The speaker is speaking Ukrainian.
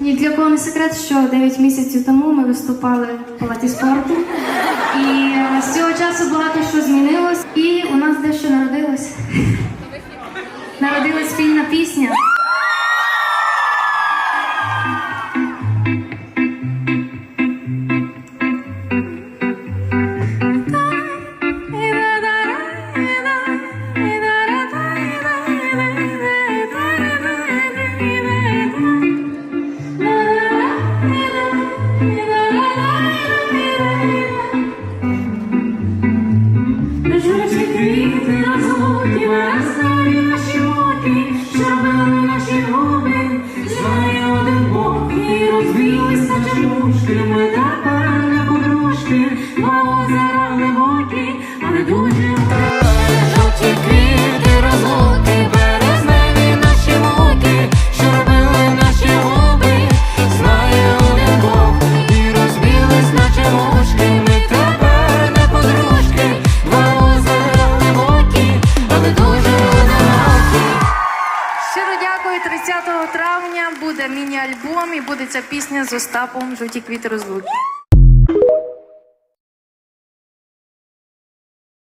Ні для кого не секрет, що 9 місяців тому ми виступали в палаті спорту. І з цього часу багато що змінилось, і у нас дещо народилось. Народилась спільна пісня. Бо глибокі, але дуже жовті квіти розлуки, березневі наші муки, що робили наші губи, знає один Бог, і розбились наче мушки, ми тепер не подружки, озера глибокі, але дуже одинокі. Щиро дякую. 30 травня буде міні-альбом і буде ця пісня з Остапом Жовті квіти розлуки.